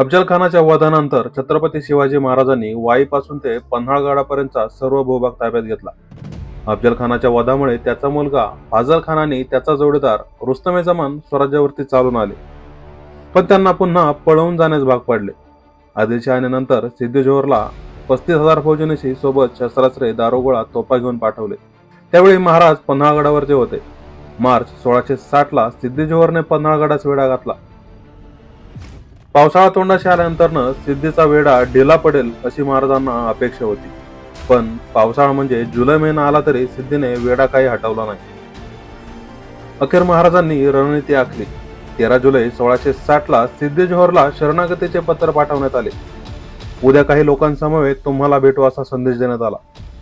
अफजलखानाच्या वधानंतर छत्रपती शिवाजी महाराजांनी वाईपासून ते पन्हाळगडापर्यंतचा सर्व भूभाग ताब्यात घेतला. अफजलखानाच्या वधामुळे त्याचा मुलगा फाजल त्याचा जोडीदार रुस्तमे जमान स्वराज्यावरती चालून आले. पण त्यांना पुन्हा पळवून जाण्यास भाग पडले. आदिलशहाने नंतर सिद्धी जोहरला पस्तीस हजार फौजनीशी सोबत शस्त्रास्त्रे दारोगोळा तोफा घेऊन पाठवले. त्यावेळी महाराज पन्हाळगडावरचे होते. मार्च सोळाशे साठला सिद्धी जोहरने पन्हाळगडास वेढा घातला. पावसाळा तोंडाशी आल्यानंतरनं सिद्धीचा वेढा ढिला पडेल अशी महाराजांना अपेक्षा होती. पण पावसाळा म्हणजे जुलै महिना आला तरी सिद्धीने वेढा काही हटवला नाही. अखेर महाराजांनी रणनीती आखली. तेरा जुलै सोळाशे साठ ला सिद्धी जोहरला शरणागतीचे पत्र पाठवण्यात आले. उद्या काही लोकांसमवेत तुम्हाला भेटू असा संदेश देण्यात आला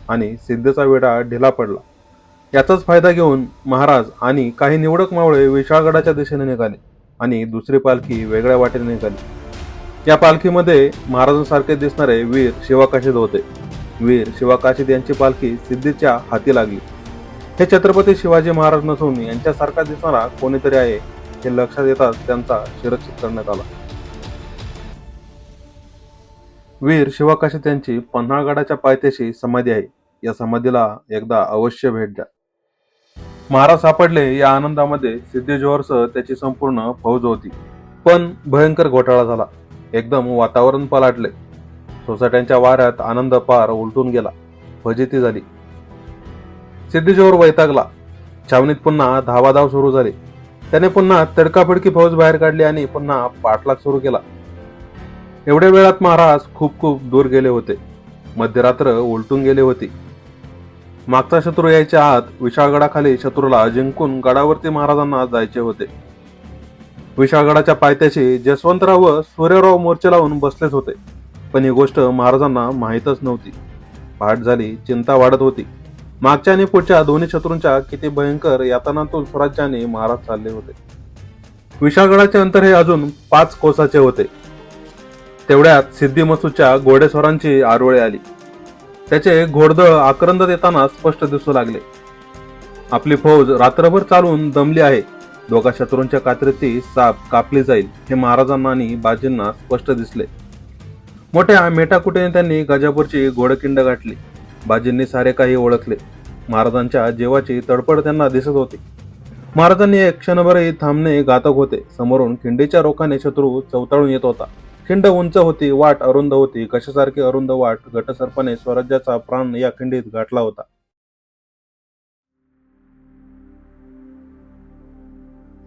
आणि सिद्धीचा वेढा ढिला पडला. याचाच फायदा घेऊन महाराज आणि काही निवडक मावळे विशाळगडाच्या दिशेने निघाले. आणि दुसरी पालखी वेगळ्या वाटेने निघाली. या पालखीमध्ये महाराजांसारखे दिसणारे वीर शिवाकाशीद होते. वीर शिवाकाशीद यांची पालखी सिद्धीच्या हाती लागली. हे छत्रपती शिवाजी महाराज नसून यांच्यासारखा दिसणारा कोणीतरी आहे हे लक्षात येताच त्यांचा शिरच्छेद करण्यात आला. वीर शिवाकाशीद यांची पन्हाळगडाच्या पायथ्याशी समाधी आहे. या समाधीला एकदा अवश्य भेट द्या. महाराज सापडले या आनंदामध्ये सिद्धी जोहरसह त्याची संपूर्ण फौज होती. पण भयंकर घोटाळा झाला. एकदम वातावरण पलाटले. सोसाट्यांच्या वाऱ्यात आनंद पार उलटून गेला. फजिती झाली. सिद्धी जोहर वैतागला. छावणीत पुन्हा धावाधाव सुरू झाली. त्याने पुन्हा तडकाफडकी फौज बाहेर काढली आणि पुन्हा पाठलाग सुरू केला. एवढ्या वेळात महाराज खूप खूप दूर गेले होते. मध्यरात्र उलटून गेले होती. मागचा शत्रू यायच्या आत विशाळगडाखाली शत्रूला जिंकून गडावरती महाराजांना जायचे होते. विशाळगडाच्या पायथ्याशी जसवंतराव व सूर्यराव मोर्चे लावून बसलेच होते. पण ही गोष्ट महाराजांना माहीतच नव्हती. पहाट झाली चिंता वाढत होती. मागच्या आणि पुढच्या दोन्ही शत्रूंच्या किती भयंकर यातनातून स्वराज्याने महाराज चालले होते. विशाळगडाचे अंतर हे अजून पाच कोसाचे होते. तेवढ्यात सिद्धी मसूच्या घोडेस्वरांची आरोळी आली. त्याचे घोडदळ आक्रंद देताना स्पष्ट दिसू लागले. आपली फौज रात्रभर चालून दमली आहे. दोघा शत्रूंच्या कात्रीती साप कापली जाईल हे महाराजांना आणि बाजींना स्पष्ट दिसले. मोठ्या मेटाकुटीने त्यांनी गजापूरची घोडकिंड गाठली. बाजींनी सारे काही ओळखले. महाराजांच्या जीवाची तडपड त्यांना दिसत होती. महाराजांनी एक क्षणभरही थांबणे घातक होते. समोरून खिंडीच्या रोखाने शत्रू चवताळून येत होता. खिंड उंच होती वाट अरुंद होती. कशासारखी अरुंद वाट घटसर्पाने स्वराज्याचा प्राण या खिंडीत गाठला होता.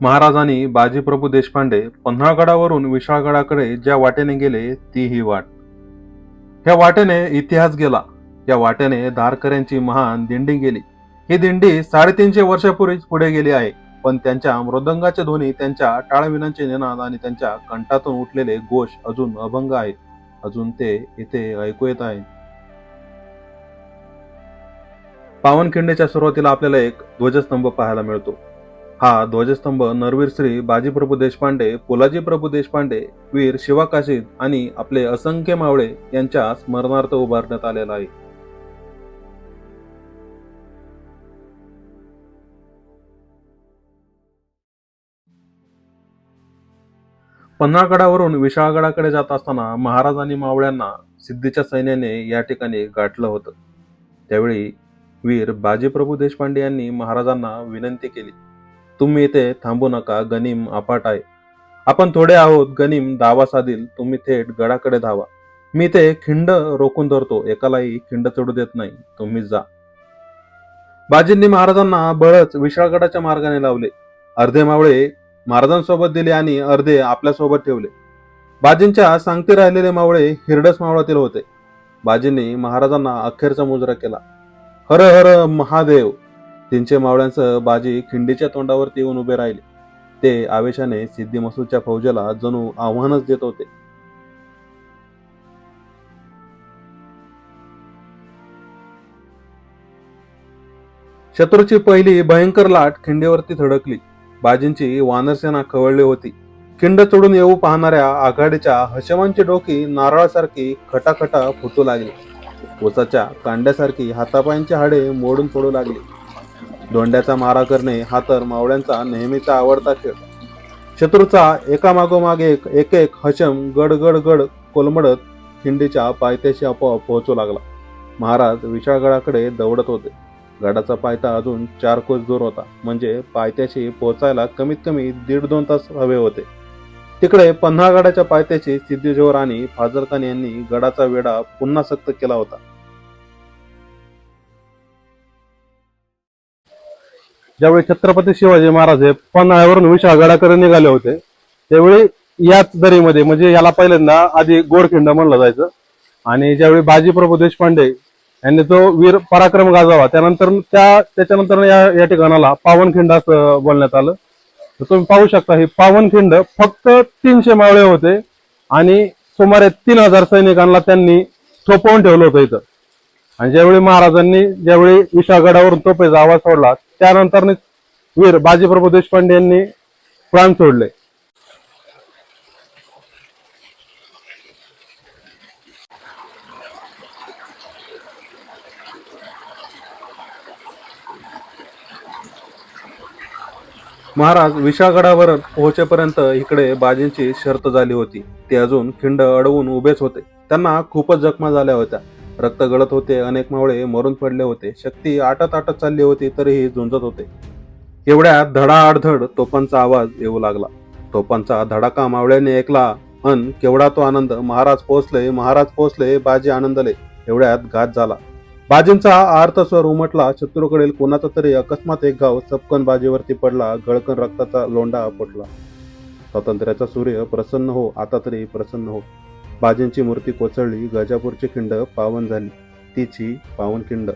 महाराजांनी बाजीप्रभू देशपांडे पन्हाळगडावरून विशाळगडाकडे ज्या वाटेने गेले ती ही वाट. ह्या वाटेने इतिहास गेला. या वाटेने धारकऱ्यांची महान दिंडी गेली. ही दिंडी साडेतीनशे वर्षापूर्वीच पुढे गेली आहे. पण त्यांच्या मृदंगाचे ध्वनी त्यांच्या टाळविनांचे निनाद आणि त्यांच्या कंठातून उठलेले घोष अजून अभंग आहेत. अजून ते इथे ऐकू येत आहे पावनखिंडीच्या सुरुवातीला आपल्याला एक ध्वजस्तंभ पाहायला मिळतो. हा ध्वजस्तंभ नरवीर श्री बाजीप्रभू देशपांडे पुलाजी प्रभू देशपांडे वीर शिवाकाशीद आणि आपले असंख्य मावळे यांच्या स्मरणार्थ उभारण्यात आलेला आहे. पन्हाळगडावरून विशाळगडाकडे जात असताना महाराज आणि मावळ्यांना सिद्धीच्या सैन्याने या ठिकाणी गाठलं होतं. त्यावेळी वीर बाजीप्रभू देशपांडे यांनी महाराजांना विनंती केली तुम्ही इथे थांबू नका गनिम अपाट आहे. आपण थोडे आहोत गनिम दावा साधील तुम्ही थेट गडाकडे धावा. मी ते खिंड रोखून धरतो एकालाही खिंड चढू देत नाही तुम्ही जा. बाजींनी महाराजांना बळच विशाळगडाच्या मार्गाने लावले. अर्धे मावळे महाराजांसोबत दिले आणि अर्धे आपल्यासोबत ठेवले. बाजींच्या सांगते राहिलेले मावळे हिरडस मावळातील होते. बाजींनी महाराजांना अखेरचा मुजरा केला. हर हर महादेव. तीनशे मावळ्यांसह बाजी खिंडीच्या तोंडावरती येऊन उभे राहिले. ते आवेशाने सिद्धी मसूदच्या फौजेला जणू आव्हानच देत होते. शत्रूची पहिली भयंकर लाट खिंडीवरती थडकली बाजींची वानरसेना खवळली होती. खिंड चढून येऊ पाहणाऱ्या आघाडीच्या हशमांची डोकी नारळासारखी खटाखटा फुटू लागली. ऊसाच्या कांड्यासारखी हातापायांची हाडे मोडून पडू लागली. दोंड्याचा मारा करणे हा तर मावळ्यांचा नेहमीचा आवडता खेळ. शत्रूचा एकामागोमाग एक एक एक हशम गड गड गड कोलमडत खिंडीच्या पायथ्याशी आपोआप पोहोचू लागला. महाराज विशाळगडाकडे दौडत होते. गडाचा पायथा अजून चार कोस दूर होता. म्हणजे पायथ्याशी पोहोचायला कमीत कमी दीड दोन तास हवे होते. तिकडे पन्हाळगडाच्या पायथ्याशी सिद्धेश्वर आणि फाजल खान यांनी गडाचा वेढा पुन्हा सक्त केला होता. ज्यावेळी छत्रपती शिवाजी महाराज हे पन्हाळ्यावरून विशाळगडाकडे निघाले होते त्यावेळी याच दरीमध्ये म्हणजे याला पहिल्यांदा आधी गोडखिंड म्हणलं जायचं. आणि ज्यावेळी बाजीप्रभू देशपांडे यांनी तो वीर पराक्रम गाजवा त्यानंतर त्या त्याच्यानंतर या या ठिकाणाला पावनखिंड असं बोलण्यात आलं. तर तुम्ही पाहू शकता हे पावनखिंड फक्त तीनशे मावळे होते आणि सुमारे तीन हजार सैनिकांना त्यांनी थोपवून ठेवलं होतं इथं. आणि ज्यावेळी महाराजांनी ज्यावेळी विशागडावरून तोपेचा आवाज सोडला त्यानंतर वीर बाजीप्रभू देशपांडे यांनी प्राण सोडले. महाराज विशाळगडावर पोहोचेपर्यंत इकडे बाजींची शर्त झाली होती. ते अजून खिंड अडवून उभेच होते. त्यांना खूपच जखमा झाल्या होत्या. रक्त गळत होते अनेक मावळे मरून पडले होते. शक्ती आटत आटत चालली होती तरीही झुंजत होते. एवढ्यात धडाआडधड तोफांचा आवाज येऊ लागला. तोफांचा धडाका मावळ्याने ऐकला. अन केवढा तो आनंद महाराज पोहोचले महाराज पोहोचले बाजी आनंदले एवढ्यात घात झाला. बाजींचा आर्तस्वर उमटला शत्रूकडील कोणाचा तरी अकस्मात एक गाव चपकन बाजीवरती पडला गळकन रक्ताचा लोंडा फुटला स्वातंत्र्याचा सूर्य प्रसन्न हो आता तरी प्रसन्न हो. बाजींची मूर्ती कोसळली गजापूरची खिंड पावन झाली तिची पावन खिंड.